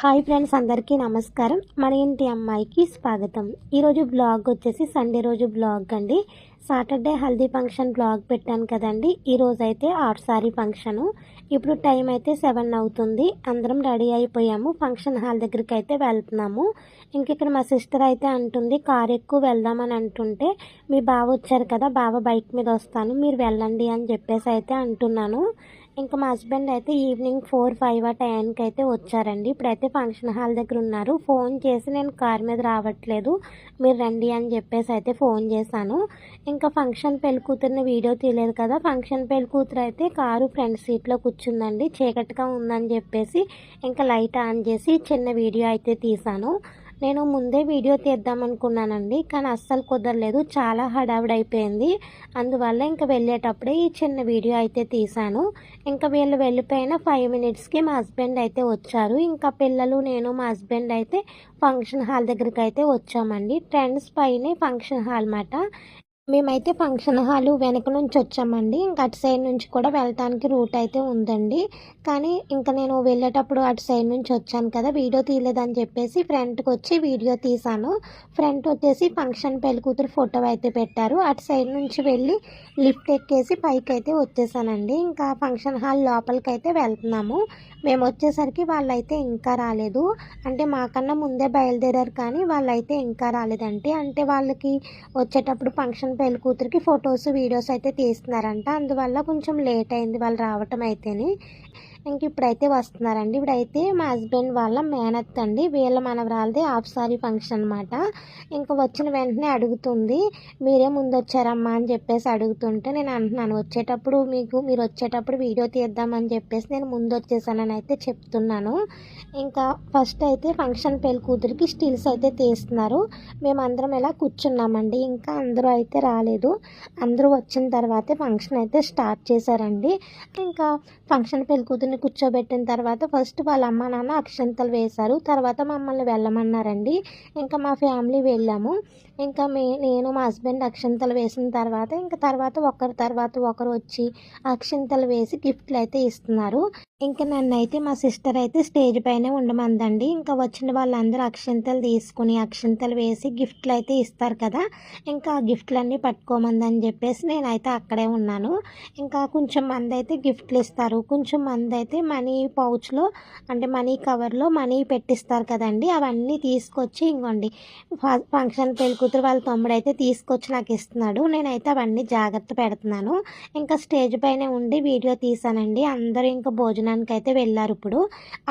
Hi friends అందరికీ నమస్కారం. మన ఇంటి అమ్మాయికి స్వాగతం. ఈరోజు బ్లాగ్ వచ్చేసి సండే రోజు బ్లాగ్ అండి. సాటర్డే హల్దీ ఫంక్షన్ బ్లాగ్ పెట్టాను కదండి. ఈరోజు అయితే ఆర్ట్ సారీ ఫంక్షను. ఇప్పుడు టైం అయితే సెవెన్ అవుతుంది. అందరం రెడీ అయిపోయాము. ఫంక్షన్ హాల్ దగ్గరికి అయితే వెళ్తున్నాము. ఇంక ఇక్కడ మా సిస్టర్ అయితే అంటుంది కార్ ఎక్కువ వెళ్దామని అంటుంటే మీ బావ వచ్చారు కదా బావ బైక్ మీద వస్తాను మీరు వెళ్ళండి అని చెప్పేసి అయితే అంటున్నాను. ఇంకా మా హస్బెండ్ అయితే ఈవినింగ్ ఫోర్ ఫైవ్ ఆ టైంకి అయితే వచ్చారండి. ఇప్పుడైతే ఫంక్షన్ హాల్ దగ్గర ఉన్నారు. ఫోన్ చేసి నేను కార్ మీద రావట్లేదు. మీరు రండి అని చెప్పేసి అయితే ఫోన్ చేశాను. ఇంకా ఫంక్షన్ పెళ్ళి కూతురిని వీడియో తీయలేదు కదా. ఫంక్షన్ పెళ్ళి కూతురు అయితే కారు ఫ్రంట్ సీట్లో కూర్చుందండి. చీకటిగా ఉందని చెప్పేసి ఇంకా లైట్ ఆన్ చేసి చిన్న వీడియో అయితే తీశాను. నేను ముందే వీడియో తీద్దాం అనుకున్నానండి కానీ అస్సలు కుదరలేదు. చాలా హడావిడైపోయింది. అందువల్ల ఇంకా వెళ్ళేటప్పుడే ఈ చిన్న వీడియో అయితే తీశాను. ఇంకా వీళ్ళు వెళ్ళిపోయిన ఫైవ్ మినిట్స్కి మా హస్బెండ్ అయితే వచ్చారు. ఇంకా పిల్లలు నేను మా హస్బెండ్ అయితే ఫంక్షన్ హాల్ దగ్గరికి అయితే వచ్చామండి. ట్రెండ్స్ పైనే ఫంక్షన్ హాల్ మాట. మేమైతే ఫంక్షన్ హాల్ వెనక నుంచి వచ్చామండి. ఇంకా అటు సైడ్ నుంచి కూడా వెళ్ళటానికి రూట్ అయితే ఉందండి. కానీ ఇంకా నేను వెళ్ళేటప్పుడు అటు సైడ్ నుంచి వచ్చాను కదా వీడియో తీయలేదని చెప్పేసి ఫ్రంట్కి వచ్చి వీడియో తీసాను ఫ్రంట్ వచ్చేసి ఫంక్షన్ పెళ్ళి కూతురు ఫోటో అయితే పెట్టారు. అటు సైడ్ నుంచి వెళ్ళి లిఫ్ట్ ఎక్కేసి పైకి అయితే వచ్చేసానండి. ఇంకా ఫంక్షన్ హాల్ లోపలికి అయితే వెళ్తున్నాము. మేము వచ్చేసరికి వాళ్ళైతే ఇంకా రాలేదు. అంటే మాకన్నా ముందే బయలుదేరారు కానీ వాళ్ళైతే ఇంకా రాలేదంటే అంటే వాళ్ళకి వచ్చేటప్పుడు ఫంక్షన్ పెళ్ళి కూతురికి ఫొటోస్ వీడియోస్ అయితే తీస్తున్నారంట. అందువల్ల కొంచెం లేట్ అయింది వాళ్ళు రావటం అయితేనే. ఇంక ఇప్పుడైతే వస్తున్నారండి. ఇప్పుడైతే మా హస్బెండ్ వాళ్ళ మేనత్ అండి. వీళ్ళ మనవరాలది హాఫ్ సారీ ఫంక్షన్ అనమాట ఇంకా వచ్చిన వెంటనే అడుగుతుంది. మీరే ముందు వచ్చారమ్మా అని చెప్పేసి అడుగుతుంటే నేను అంటున్నాను వచ్చేటప్పుడు మీకు మీరు వచ్చేటప్పుడు వీడియో తీద్దామని చెప్పేసి నేను ముందు వచ్చేసానని అయితే చెప్తున్నాను. ఇంకా ఫస్ట్ అయితే ఫంక్షన్ పెళ్ళి కూతురికి స్టిల్స్ అయితే తీస్తున్నారు. మేమందరం ఇలా కూర్చున్నామండి. ఇంకా అందరూ అయితే రాలేదు. అందరూ వచ్చిన తర్వాతే ఫంక్షన్ అయితే స్టార్ట్ చేశారండి. ఇంకా ఫంక్షన్ పెళ్ళి అతన్ని కూర్చోబెట్టిన తర్వాత ఫస్ట్ వాళ్ళ అమ్మ నాన్న అక్షంతలు వేశారు. తర్వాత మమ్మల్ని వెళ్ళమన్నారండి. ఇంకా మా ఫ్యామిలీ వెళ్ళాము. ఇంకా మే నేను మా హస్బెండ్ అక్షంతలు వేసిన తర్వాత ఇంకా తర్వాత ఒకరి తర్వాత ఒకరు వచ్చి అక్షంతలు వేసి గిఫ్ట్లు అయితే ఇస్తున్నారు. ఇంకా నన్ను అయితే మా సిస్టర్ అయితే స్టేజ్ పైనే ఉండమందండి. ఇంకా వచ్చిన వాళ్ళందరూ అక్షంతలు తీసుకుని అక్షంతలు వేసి గిఫ్ట్లు అయితే ఇస్తారు కదా ఇంకా ఆ గిఫ్ట్లన్నీ పట్టుకోమందని చెప్పేసి నేనైతే అక్కడే ఉన్నాను. ఇంకా కొంచెం మంది అయితే గిఫ్ట్లు ఇస్తారు. కొంచెం మంది అయితే మనీ పౌచ్లో అంటే మనీ కవర్లో మనీ పెట్టిస్తారు కదండి. అవన్నీ తీసుకొచ్చి ఇంకోండి ఫంక్షన్ పెళ్ళి కూతురు వాళ్ళ తమ్ముడు అయితే తీసుకొచ్చి నాకు ఇస్తున్నాడు. నేనైతే అవన్నీ జాగ్రత్త పెడుతున్నాను. ఇంకా స్టేజ్ పైన ఉండి వీడియో తీసానండి అందరూ ఇంకా భోజనానికి అయితే వెళ్ళారు ఇప్పుడు.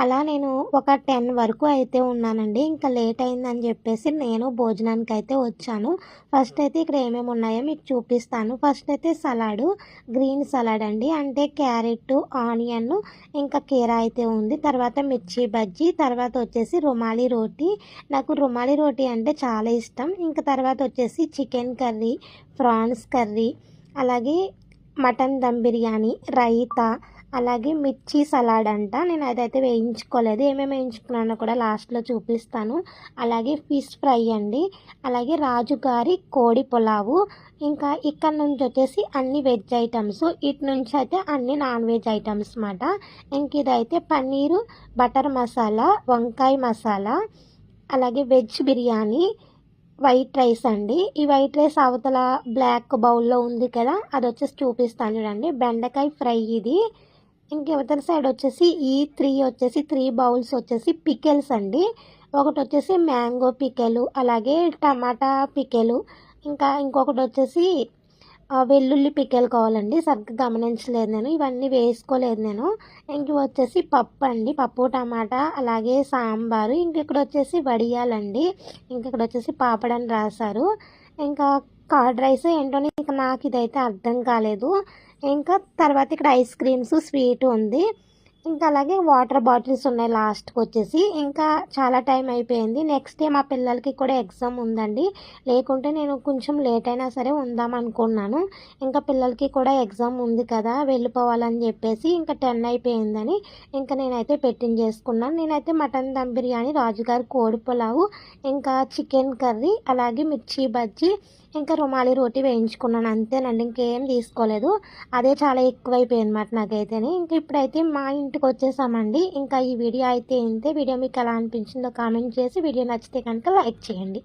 అలా నేను ఒక టెన్ వరకు అయితే ఉన్నానండి. ఇంకా లేట్ అయిందని చెప్పేసి నేను భోజనానికి అయితే వచ్చాను. ఫస్ట్ అయితే ఇక్కడ ఏమేమి ఉన్నాయో మీకు చూపిస్తాను. ఫస్ట్ అయితే సలాడు గ్రీన్ సలాడ్ అండి. అంటే క్యారెట్ ఆనియన్ ఇంకా కీరా అయితే ఉంది. తర్వాత మిర్చి బజ్జీ తర్వాత వచ్చేసి రుమాలి రోటీ. నాకు రుమాలి రోటీ అంటే చాలా ఇష్టం. ఇంకా తర్వాత వచ్చేసి చికెన్ కర్రీ ప్రాన్స్ కర్రీ అలాగే మటన్ దమ్ బిర్యానీ రైతా అలాగే మిర్చి సలాడ్ అంట. నేను అదైతే వేయించుకోలేదు. ఏమేమి వేయించుకున్నానో కూడా లాస్ట్లో చూపిస్తాను. అలాగే ఫిష్ ఫ్రై అండి. అలాగే రాజుగారి కోడి పులావు. ఇంకా ఇక్కడ నుంచి వచ్చేసి అన్ని వెజ్ ఐటమ్స్. ఇటు నుంచి అయితే అన్ని నాన్ వెజ్ ఐటమ్స్ అన్నమాట. ఇంక ఇదైతే పన్నీరు బటర్ మసాలా వంకాయ మసాలా అలాగే వెజ్ బిర్యానీ వైట్ రైస్ అండి. ఈ వైట్ రైస్ అవతల బ్లాక్ బౌల్లో ఉంది కదా అది వచ్చేసి చూపిస్తాను చూడండి. బెండకాయ ఫ్రై ఇది. ఇంకెవతల సైడ్ వచ్చేసి ఈ త్రీ వచ్చేసి త్రీ బౌల్స్ వచ్చేసి పికెల్స్ అండి. ఒకటి వచ్చేసి మ్యాంగో పికెలు అలాగే టమాటా పికెలు ఇంకా ఇంకొకటి వచ్చేసి వెల్లుల్లి పికెలు కావాలండి. సరిగ్గా గమనించలేదు నేను. ఇవన్నీ వేసుకోలేదు నేను. ఇంక వచ్చేసి పప్పు అండి. పప్పు టమాటా అలాగే సాంబారు. ఇంక ఇక్కడ వచ్చేసి వడియాలండి. ఇంక ఇక్కడ వచ్చేసి పాపడని రాశారు. ఇంకా కర్డ్ రైస్ ఏంటో ఇంకా నాకు ఇదైతే అర్థం కాలేదు. ఇంకా తర్వాత ఇక్కడ ఐస్ క్రీమ్స్ స్వీట్ ఉంది. ఇంకా అలాగే వాటర్ బాటిల్స్ ఉన్నాయి లాస్ట్కి వచ్చేసి. ఇంకా చాలా టైం అయిపోయింది. నెక్స్ట్ డే మా పిల్లలకి కూడా ఎగ్జామ్ ఉందండి. లేకుంటే నేను కొంచెం లేట్ అయినా సరే ఉందాం అనుకున్నాను. ఇంకా పిల్లలకి కూడా ఎగ్జామ్ ఉంది కదా వెళ్ళిపోవాలని చెప్పేసి ఇంకా టెన్ అయిపోయిందని ఇంకా నేనైతే పెట్టించేసుకున్నాను నేనైతే మటన్ దమ్ బిర్యానీ రాజుగారి కోడి పులావు ఇంకా చికెన్ కర్రీ అలాగే మిర్చి బజ్జీ ఇంకా రుమాలి రోటీ వేయించుకున్నాను. అంతేనండి ఇంకేం తీసుకోలేదు. అదే చాలా ఎక్కువైపోయింది అనమాట నాకైతేనే. ఇంకా ఇప్పుడైతే మా ఇంటి ఇంటికి వచ్చేసామండి. ఇంకా ఈ వీడియో అయితే ఇంతే. వీడియో మీకు ఎలా అనిపించిందో కామెంట్ చేసి వీడియో నచ్చితే కనుక లైక్ చేయండి.